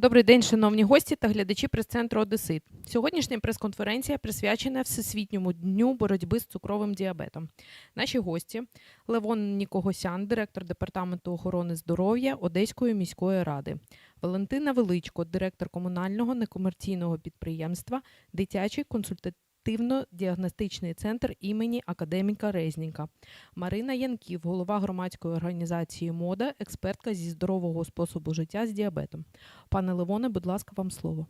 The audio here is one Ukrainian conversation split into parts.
Добрий день, шановні гості та глядачі прес-центру Одесит. Сьогоднішня прес-конференція присвячена Всесвітньому дню боротьби з цукровим діабетом. Наші гості Левон Нікогосян, директор департаменту охорони здоров'я Одеської міської ради, Валентина Величко, директор комунального некомерційного підприємства Дитячий консультативно-діагностичний центр імені академіка Резніка, Марина Янків, голова громадської організації Мода, експертка зі здорового способу життя з діабетом. Пане Левоне, будь ласка, вам слово.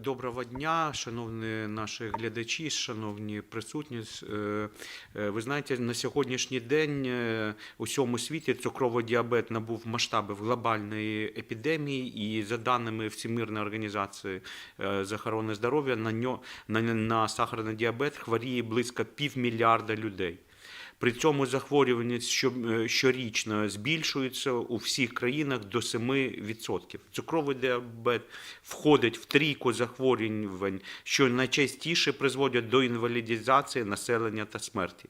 Доброго дня, шановні наші глядачі, шановні присутні. Е, е, Ви знаєте, на сьогоднішній день е, у всьому світі цукровий діабет набув масштабів глобальної епідемії, і за даними Всемирної організації з охорони здоров'я, на, ньо- на, на сахарний діабет хворіє близько півмільярда людей. При цьому захворюваність е, щорічно збільшується у всіх країнах до 7%. Цукровий діабет входить в трійку захворювань, що найчастіше призводять до інвалідізації населення та смерті.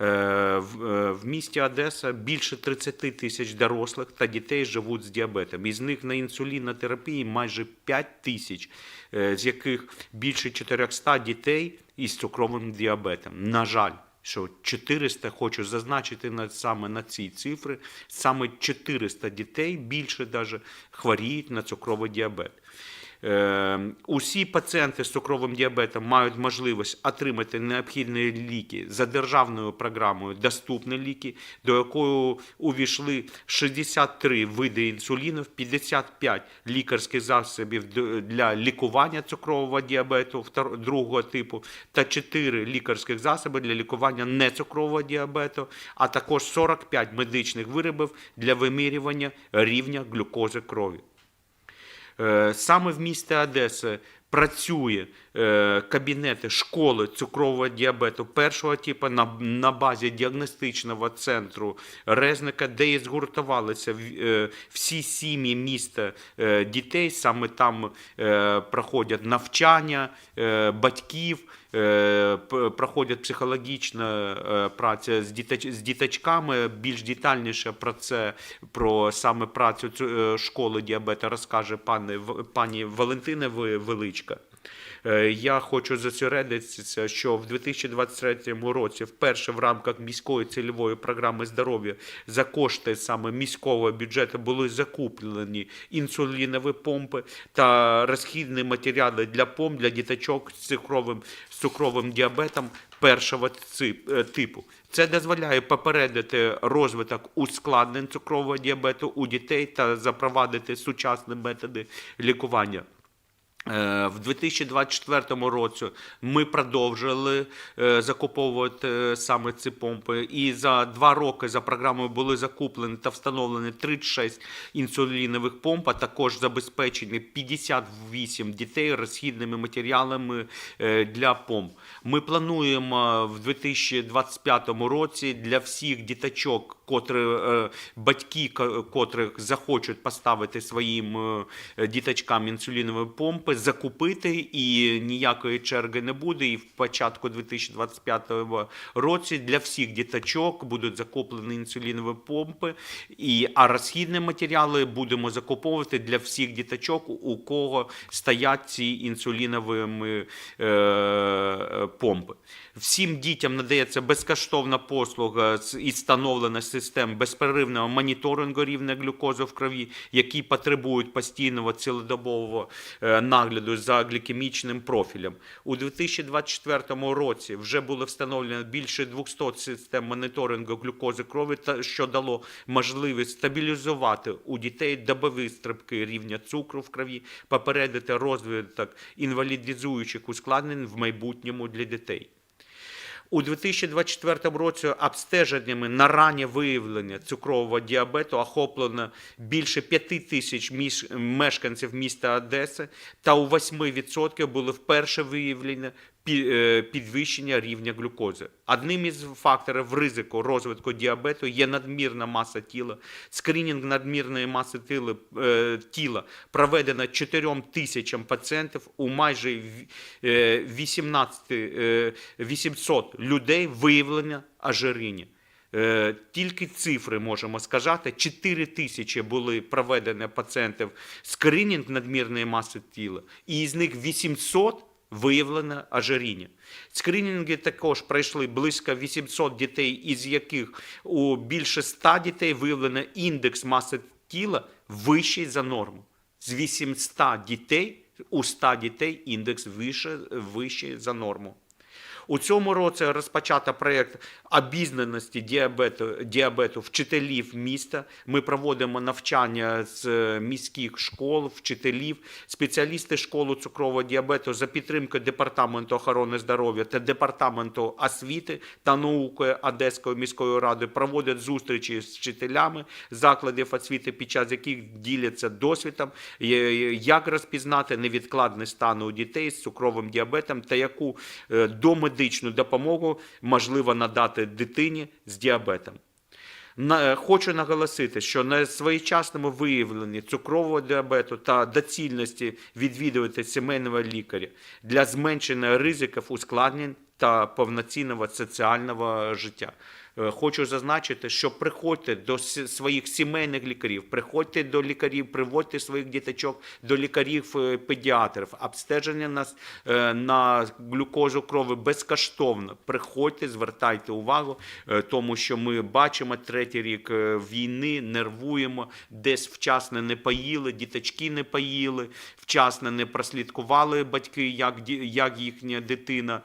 Е, В е, в місті Одеса більше 30 тисяч дорослих та дітей живуть з діабетом. Із них на інсулінотерапії майже 5 тисяч, з яких більше 400 дітей із цукровим діабетом. На жаль, що 400, хочу зазначити на, саме на ці цифри, саме 400 дітей більше даже хворіють на цукровий діабет. Е, усі пацієнти з цукровим діабетом мають можливість отримати необхідні ліки за державною програмою Доступні ліки, до якої увійшли 63 види інсулінів, 55 лікарських засобів для лікування цукрового діабету другого типу та 4 лікарських засоби для лікування нецукрового діабету, а також 45 медичних виробів для вимірювання рівня глюкози крові. Е, Саме в місті Одеса працює е, кабінети школи цукрового діабету першого типу на, на базі діагностичного центру Резника, де і згуртувалися е, всі сім'ї міста е, дітей. Саме там е, проходять навчання е, батьків. е, Проходять психологічна е, праця з дітач- з діточками. Більш детальніше про це, про саме працю цю- е, школи діабета розкаже пане пані Валентина Ви- Величка. Е, Я хочу зосередитися, що в 2023 році вперше в рамках міської цільової програми здоров'я за кошти саме міського бюджету були закуплені інсулінові помпи та розхідні матеріали для помп для діточок з цукровим, з цукровим діабетом першого е, типу. Це дозволяє попередити розвиток ускладнень цукрового діабету у дітей та запровадити сучасні методи лікування. Е, В 2024 році ми продовжили е, закуповувати е, саме ці помпи, і за два роки за програмою були закуплені та встановлені 36 інсулінових помп, а також забезпечені 58 дітей розхідними матеріалами для помп. Ми плануємо в 2025 році для всіх діточок, котрі батьки, котрих захочуть поставити своїм діточкам інсулінові помпи, закупити і ніякої черги не буде. І в початку 2025 році для всіх діточок будуть закуплені інсулінові помпи, і а розхідні матеріали будемо закуповувати для всіх діточок, у кого стоять ці інсулінові е, помпи. Всім дітям надається безкоштовна послуга і встановлена систем безперервного моніторингу рівня глюкози в крові, які потребують постійного цілодобового е, нагляду за глікемічним профілем. У 2024 році вже було встановлено більше 200 систем моніторингу глюкози крові, що дало можливість стабілізувати у дітей добові стрибки рівня цукру в крові, попередити розвиток інвалідизуючих ускладнень в майбутньому для дітей. У 2024 році обстеженнями на раннє виявлення цукрового діабету охоплено більше 5 тисяч мешканців міста Одеси, та у 8% були вперше виявлені підвищення рівня глюкози. Одним із факторів ризику розвитку діабету є надмірна маса тіла. Скринінг надмірної маси тіла, е, тіла проведено 4 тисячам пацієнтів у майже в- е, 18, е, 800 людей виявлення ожиріння. Е, Тільки цифри можемо сказати. 4 тисячі були проведені пацієнтів скринінг надмірної маси тіла, і із них 800 виявлено ожиріння. Скринінги також пройшли близько 800 дітей, із яких у більше 100 дітей виявлено індекс маси тіла вищий за норму. З 800 дітей у 100 дітей індекс вищий за норму. У цьому році розпочато проєкт обізнаності діабету, діабету вчителів міста. Ми проводимо навчання з міських школ, вчителів, спеціалісти школи цукрового діабету за підтримкою Департаменту охорони здоров'я та Департаменту освіти та науки Одеської міської ради проводять зустрічі з вчителями закладів освіти, під час яких діляться досвідом, як розпізнати невідкладний стан у дітей з цукровим діабетом та яку е, домедичну допомогу можливо надати дитині з діабетом. Е, Хочу наголосити, що на своєчасному виявленні цукрового діабету та доцільності відвідувати сімейного лікаря для зменшення ризиків ускладнень та повноцінного соціального життя. Е, Хочу зазначити, що приходьте до своїх сімейних лікарів, приходьте до лікарів, приводьте своїх діточок до лікарів е. Обстеження на, е, на глюкозу крові безкоштовно. Приходьте, звертайте увагу, тому що ми бачимо третій рік війни, нервуємо, десь вчасно не поїли, діточки не поїли, вчасно не прослідкували батьки, як, як їхня дитина,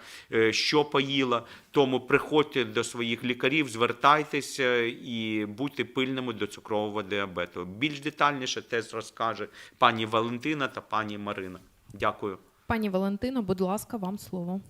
що поїла. Тому приходьте до своїх лікарів, звертайтеся і будьте пильними до цукрового діабету. Більш детальніше теж розкаже пані Валентина та пані Марина. Дякую. Пані Валентино, будь ласка, вам слово.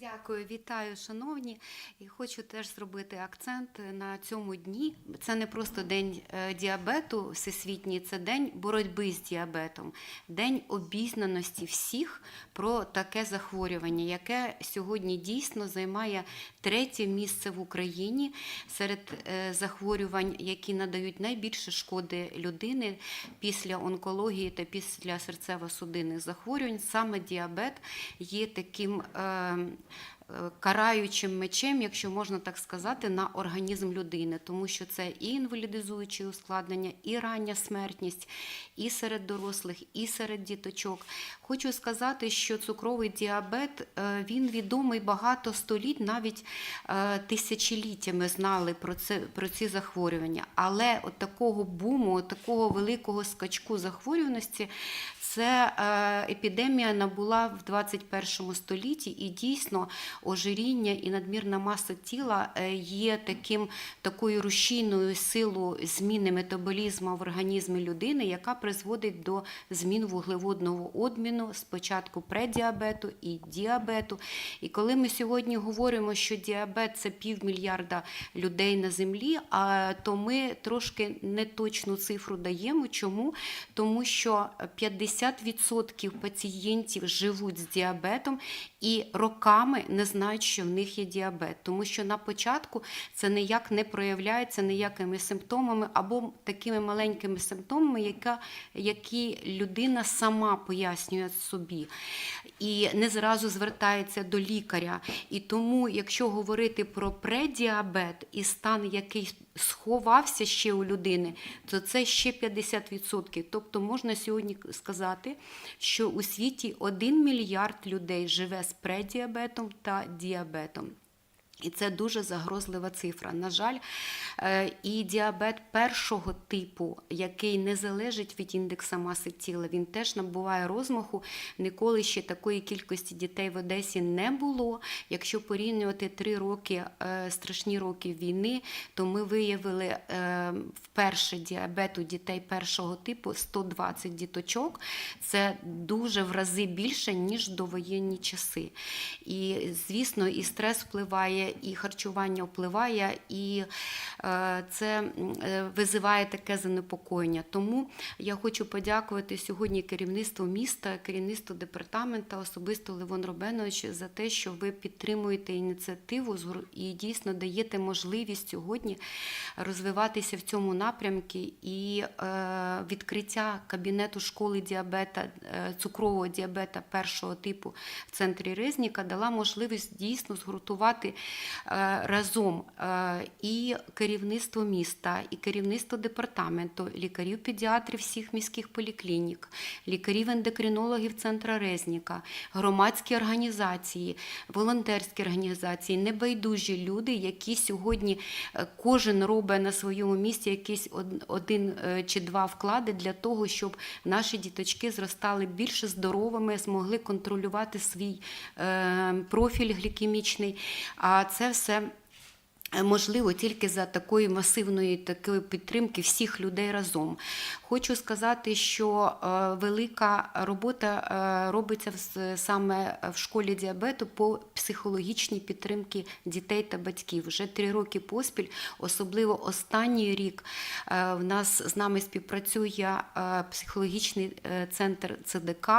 Дякую, вітаю, шановні. І хочу теж зробити акцент на цьому дні. Це не просто день е, діабету всесвітній, це день боротьби з діабетом, день обізнаності всіх про таке захворювання, яке сьогодні дійсно займає третє місце в Україні серед е, захворювань, які надають найбільше шкоди людини після онкології та після серцево-судинних захворювань. Саме діабет є таким. Караючим мечем, якщо можна так сказати, на організм людини, тому що це і інвалідизуючі ускладнення, і рання смертність, і серед дорослих, і серед діточок. Хочу сказати, що цукровий діабет е, він відомий багато століть, навіть е, тисячоліттями знали про це про ці захворювання. Але от такого буму, от такого великого скачку захворюваності. Це е, епідемія набула в 21 столітті, і дійсно ожиріння і надмірна маса тіла е, є таким такою рушійною силою зміни метаболізму в організмі людини, яка призводить до змін вуглеводного обміну спочатку предіабету і діабету. І коли ми сьогодні говоримо, що діабет це півмільярда людей на землі, то ми трошки неточну цифру даємо. Чому? Тому що 50% пацієнтів живуть з діабетом і роками не знають, що в них є діабет, тому що на початку це ніяк не проявляється ніякими симптомами або такими маленькими симптомами, яка, які людина сама пояснює собі і не зразу звертається до лікаря. І тому, якщо говорити про предіабет і стан, який сховався ще у людини, то це ще 50%. Тобто можна сьогодні сказати, що у світі 1 мільярд людей живе з предіабетом та діабетом. І це дуже загрозлива цифра. На жаль, е, і діабет першого типу, який не залежить від індекса маси тіла, він теж набуває розмаху. Ніколи ще такої кількості дітей в Одесі не було. Якщо порівнювати три роки, е, страшні роки війни, то ми виявили е, вперше діабет у дітей першого типу 120 діточок. Це дуже в рази більше, ніж довоєнні часи. І, звісно, і стрес впливає, і харчування впливає, і е, це е, визиває таке занепокоєння. Тому я хочу подякувати сьогодні керівництву міста, керівництву департамента, особисто Левон Робенович, за те, що ви підтримуєте ініціативу і дійсно даєте можливість сьогодні розвиватися в цьому напрямку і е, відкриття кабінету школи діабета, цукрового діабета першого типу в центрі Резніка дала можливість дійсно згуртувати разом е, і керівництво міста, і керівництво департаменту, лікарів, педіатрів всіх міських поліклінік, лікарів ендокринологів центра Резніка, громадські організації, волонтерські організації, небайдужі люди, які сьогодні е, кожен робить на своєму місці якийсь один е, чи два вклади для того, щоб наші діточки зростали більш здоровими, змогли контролювати свій е, профіль глікемічний. А це все. е, Можливо, тільки за такої масивної такої підтримки всіх людей разом. Хочу сказати, що е, велика робота е, робиться саме в школі діабету по психологічній підтримці дітей та батьків. Вже три роки поспіль, особливо останній рік, в нас з нами співпрацює психологічний центр ЦДК,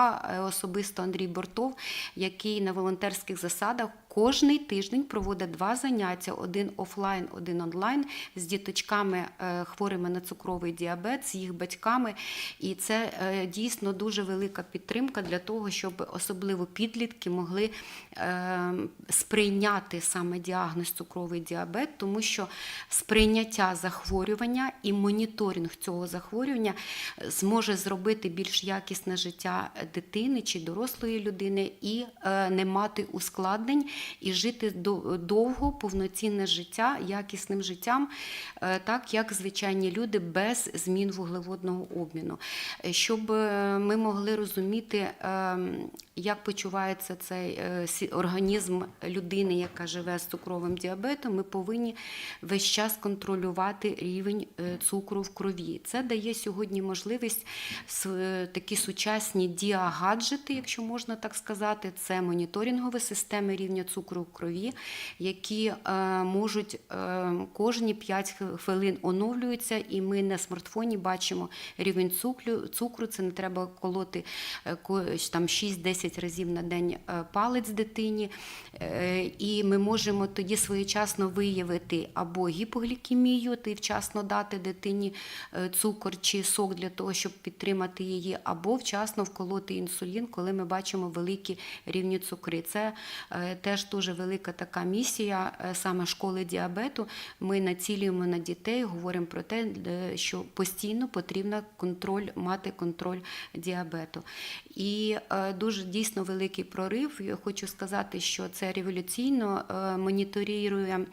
особисто Андрій Бортов, який на волонтерських засадах. Кожний тиждень проводить два заняття: один офлайн, один онлайн з діточками е, хворими на цукровий діабет, з їх батьками. І це е, дійсно дуже велика підтримка для того, щоб особливо підлітки могли е, сприйняти саме діагноз цукровий діабет, тому що сприйняття захворювання і моніторинг цього захворювання зможе зробити більш якісне життя дитини чи дорослої людини і не мати ускладнень і жити довго, повноцінне життя, якісним життям, е, так як звичайні люди без змін вуглеводного обміну. Е, Щоб е, ми могли розуміти, е, як почувається цей організм людини, яка живе з цукровим діабетом, ми повинні весь час контролювати рівень цукру в крові. Це дає сьогодні можливість такі сучасні діагаджети, якщо можна так сказати, це моніторингові системи рівня цукру в крові, які е, можуть е, кожні 5 хвилин оновлюються, і ми на смартфоні бачимо рівень цукру. цукру. Це не треба колоти е, там 6-10 разів на день палець дитині. І ми можемо тоді своєчасно виявити або гіпоглікемію, і вчасно дати дитині цукор чи сок для того, щоб підтримати її, або вчасно вколоти інсулін, коли ми бачимо великі рівні цукри. Це теж дуже велика така місія е, саме школи діабету. Ми націлюємо на дітей, говоримо про те, що постійно потрібно контроль мати контроль діабету. І е, дуже дійсно великий прорив. Я хочу сказати, що це революційно е, моніторує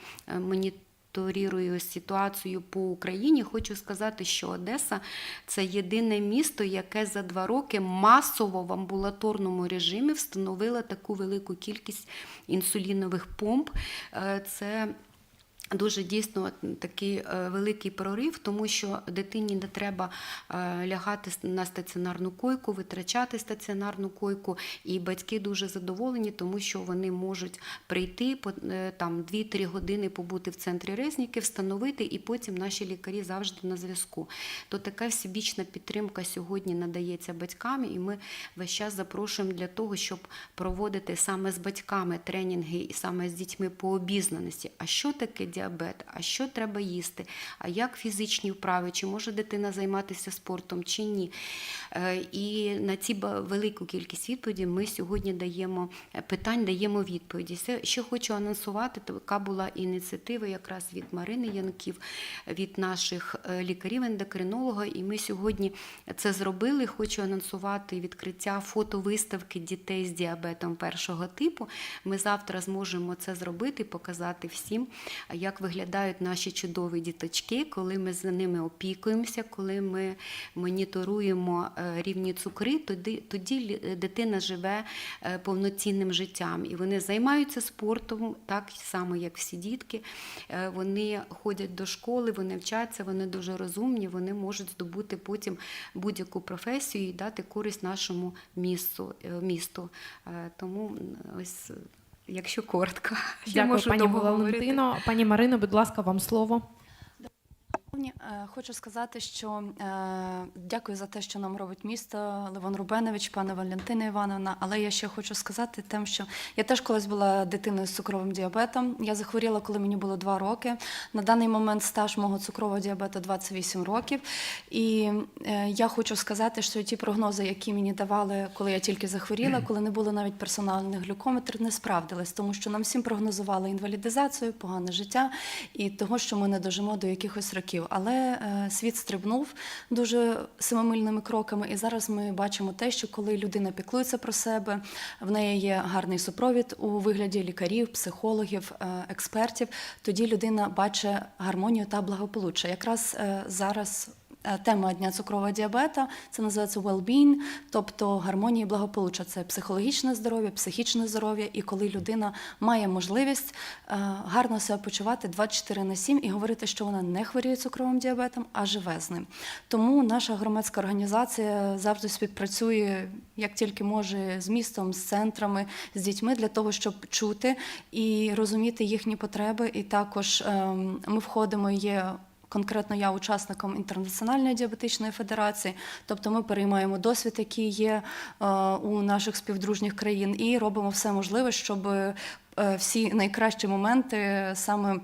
моніторую ситуацію по Україні. Хочу сказати, що Одеса це єдине місто, яке за два роки масово в амбулаторному режимі встановило таку велику кількість інсулінових помп. Е, Це Дуже дійсно такий е, великий прорив, тому що дитині не треба е, лягати на стаціонарну койку, витрачати стаціонарну койку, і батьки дуже задоволені, тому що вони можуть прийти е, там 2-3 години побути в центрі Резніки, встановити, і потім наші лікарі завжди на зв'язку. То така всебічна підтримка сьогодні надається батькам, і ми весь час запрошуємо для того, щоб проводити саме з батьками тренінги і саме з дітьми по обізнаності. А що таке діабет? А що треба їсти? А як фізичні вправи? Чи може дитина займатися спортом, чи ні? Е, І на ці велику кількість відповідей ми сьогодні даємо е, питань, даємо відповіді. Ще хочу анонсувати. Така була ініціатива якраз від Марини Янків, від наших е, лікарів-ендокринолога. І ми сьогодні це зробили. Хочу анонсувати відкриття фотовиставки дітей з діабетом першого типу. Ми завтра зможемо це зробити, показати всім, як виглядають наші чудові діточки, коли ми за ними опікуємося, коли ми моніторуємо е, рівні цукри, тоді, тоді дитина живе е, повноцінним життям. І вони займаються спортом так само, як всі дітки. Е, Вони ходять до школи, вони вчаться, вони дуже розумні, вони можуть здобути потім будь-яку професію і дати користь нашому місту. місту. Тому ось. Якщо коротко, Дякую, можу пані. Валентино. Пані Марино, будь ласка, вам слово. Е, Хочу сказати, що е, дякую за те, що нам робить місто Левон Рубенович, пане Валентина Івановна. Але я ще хочу сказати тим, що я теж колись була дитиною з цукровим діабетом. Я захворіла, коли мені було 2 роки. На даний момент стаж мого цукрового діабету 28 років. І е, я хочу сказати, що ті прогнози, які мені давали, коли я тільки захворіла, коли не було навіть персональних глюкометрів, не справдились, тому що нам всім прогнозували інвалідизацію, погане життя і того, що ми не дожимо до якихось років. Але е, світ стрибнув дуже семимильними кроками, і зараз ми бачимо те, що коли людина піклується про себе, в неї є гарний супровід у вигляді лікарів, психологів, е, експертів, тоді людина бачить гармонію та благополуччя. Якраз е, зараз. Е, Тема дня цукрового діабета це називається well-being, тобто гармонія і благополуччя. Це психологічне здоров'я, психічне здоров'я. І коли людина має можливість е, гарно себе почувати 24 на 7 і говорити, що вона не хворіє цукровим діабетом, а живе з ним. Тому наша громадська організація завжди співпрацює як тільки може з містом, з центрами, з дітьми для того, щоб чути і розуміти їхні потреби. І також ем, ми входимо є. Конкретно я учасником інтернаціональної діабетичної федерації, тобто ми переймаємо досвід, який є е, у наших співдружніх країн, і робимо все можливе, щоб е, всі найкращі моменти саме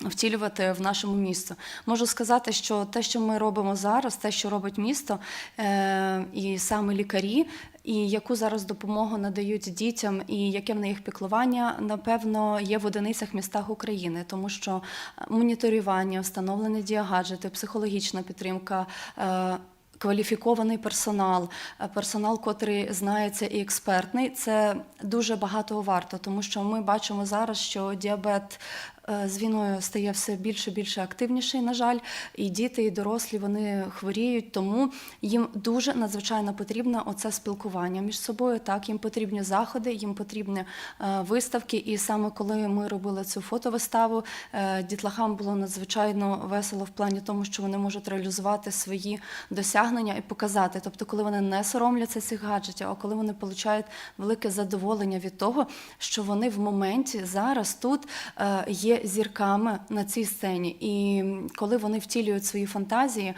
втілювати в нашому місті. Можу сказати, що те, що ми робимо зараз, те, що робить місто, е, і саме лікарі, і яку зараз допомогу надають дітям, і яке в них піклування, напевно, є в одиницях містах України, тому що моніторювання, встановлені діагаджети, психологічна підтримка. е, Кваліфікований персонал, е, персонал, котрий знається і експертний, це дуже багато варто, тому що ми бачимо зараз, що діабет е, з війною стає все більше і більше активніший, на жаль, і діти, і дорослі вони хворіють, тому їм дуже надзвичайно потрібно оце спілкування між собою. Так, їм потрібні заходи, їм потрібні е, виставки. І саме коли ми робили цю фотовиставу, е, дітлахам було надзвичайно весело в плані тому, що вони можуть реалізувати свої досягнення і показати. Тобто, коли вони не соромляться цих гаджетів, а коли вони отримують велике задоволення від того, що вони в моменті зараз тут е, зірками на цій сцені, і коли вони втілюють свої фантазії.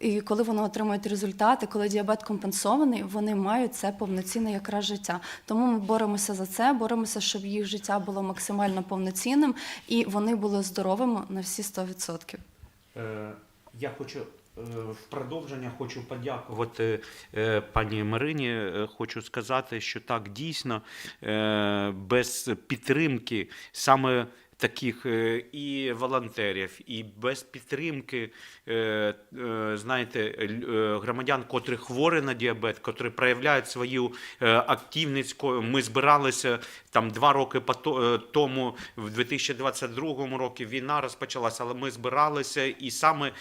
І коли вони отримують результати, коли діабет компенсований, вони мають це повноцінне якраз життя. Тому ми боремося за це, боремося, щоб їх життя було максимально повноцінним і вони були здоровими на всі 100%. Е, Я хочу е, в продовження хочу подякувати е, пані Марині. Хочу сказати, що так дійсно без підтримки саме. Таких е, і волонтерів, і без підтримки, е, е, знаєте, громадян, котрі хворі на діабет, котрі проявляють свою активність. Ми збиралися там два роки тому, в 2022 році війна розпочалася, але ми збиралися, і саме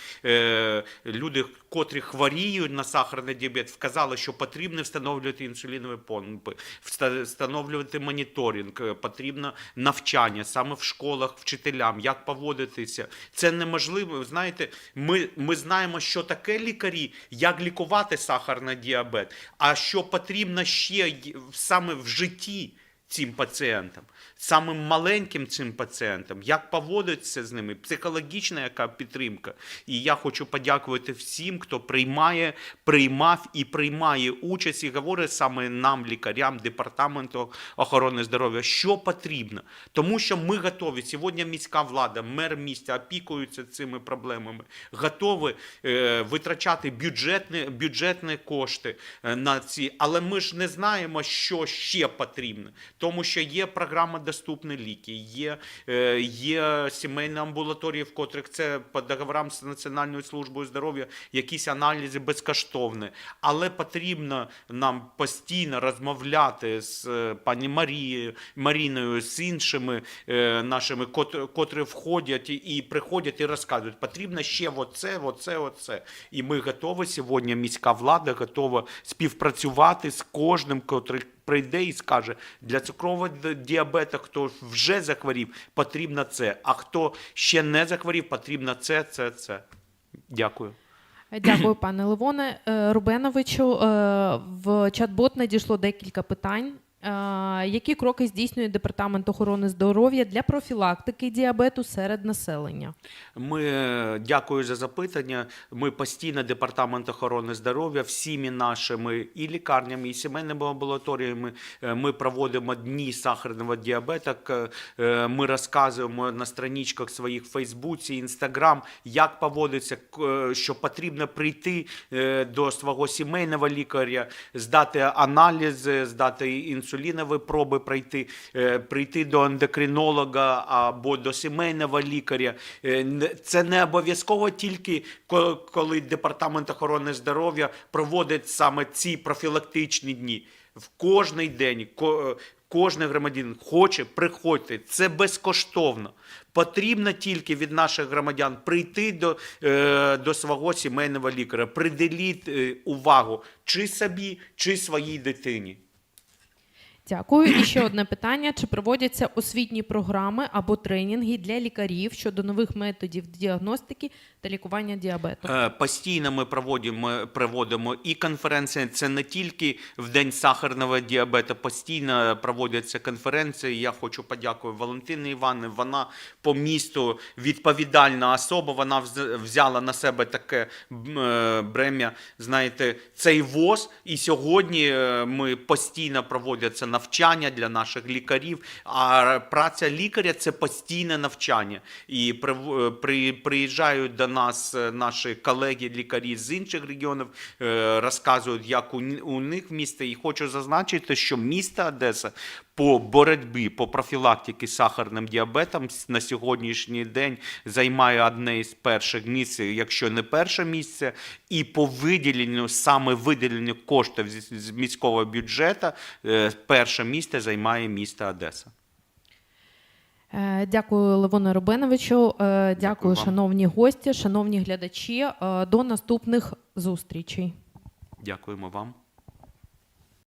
люди, котрі хворіють на сахарний діабет, вказали, що потрібно встановлювати інсулінові помпи, вста- встановлювати моніторинг, потрібно навчання саме в школах, вчителям, як поводитися. Це неможливо. Знаєте, ми, ми знаємо, що таке лікарі, як лікувати сахарний діабет, а що потрібно ще саме в житті цим пацієнтам, самим маленьким цим пацієнтам, як поводитися з ними, психологічна яка підтримка. І я хочу подякувати всім, хто приймає, приймав і приймає участь, і говорить саме нам, лікарям, департаменту охорони здоров'я, що потрібно. Тому що ми готові. Сьогодні міська влада, мер міста опікуються цими проблемами, готові е, витрачати бюджетні, бюджетні кошти е, на ці, але ми ж не знаємо, що ще потрібно. Тому що є програма доступні ліки, є, е, є сімейні амбулаторії, в котрих це по договорам з Національною службою здоров'я якісь аналізи безкоштовні. Але потрібно нам постійно розмовляти з е, пані Марією, Маріною, з іншими е, нашими, котрі входять і- приходять і розказують, потрібно ще оце, оце, оце. І ми готові сьогодні, міська влада готова співпрацювати з кожним, котрий прийде і скаже, для цукрового діабета, хто вже захворів, потрібно це, а хто ще не захворів, потрібно це, це, це. Дякую. Дякую, пане Левоне. Е, Рубеновичу, е, в чат-бот надійшло декілька питань. Які кроки здійснює департамент охорони здоров'я для профілактики діабету серед населення? Ми е, дякую за запитання. Ми постійно департамент охорони здоров'я всіми нашими і лікарнями, і сімейними амбулаторіями. е, Ми проводимо дні сахарного діабета. Е, Ми розказуємо на страничках своїх Фейсбуці, Інстаграм, як поводиться, що потрібно прийти до свого сімейного лікаря, здати аналізи, здати інсулінові проби, пройти, е, прийти до ендокринолога або до сімейного лікаря. Е, Це не обов'язково тільки коли департамент охорони здоров'я проводить саме ці профілактичні дні. В кожний день ко- кожен громадянин хоче, приходьте. Це безкоштовно. Потрібно тільки від наших громадян прийти до, е, до свого сімейного лікаря, приділіть увагу чи собі, чи своїй дитині. Дякую. І ще одне питання: чи проводяться освітні програми або тренінги для лікарів щодо нових методів діагностики та лікування діабету? Е, Постійно ми проводимо, проводимо і конференції. Це не тільки в день сахарного діабету, постійно проводяться конференції. Я хочу подякувати Валентині Івановні. Вона по місту відповідальна особа. Вона взяла на себе таке е, брем'я. Знаєте, цей ВОЗ. І сьогодні е, ми постійно проводяться навчання для наших лікарів. А праця лікаря це постійне навчання. І при, приїжджають до нас е, наші колеги-лікарі з інших регіонів, е, розказують, як у, у них місто. І хочу зазначити, що місто Одеса по боротьбі, по профілактиці сахарним діабетом на сьогоднішній день займає одне із перших місць, якщо не перше місце, і по виділенню, саме виділенню коштів з, міського бюджету, е, перше місце займає місто Одеса. Е, Дякую, Левоне Рубеновичу. Е, Дякую, вам. шановні гості, шановні глядачі. До наступних зустрічей. Дякуємо вам.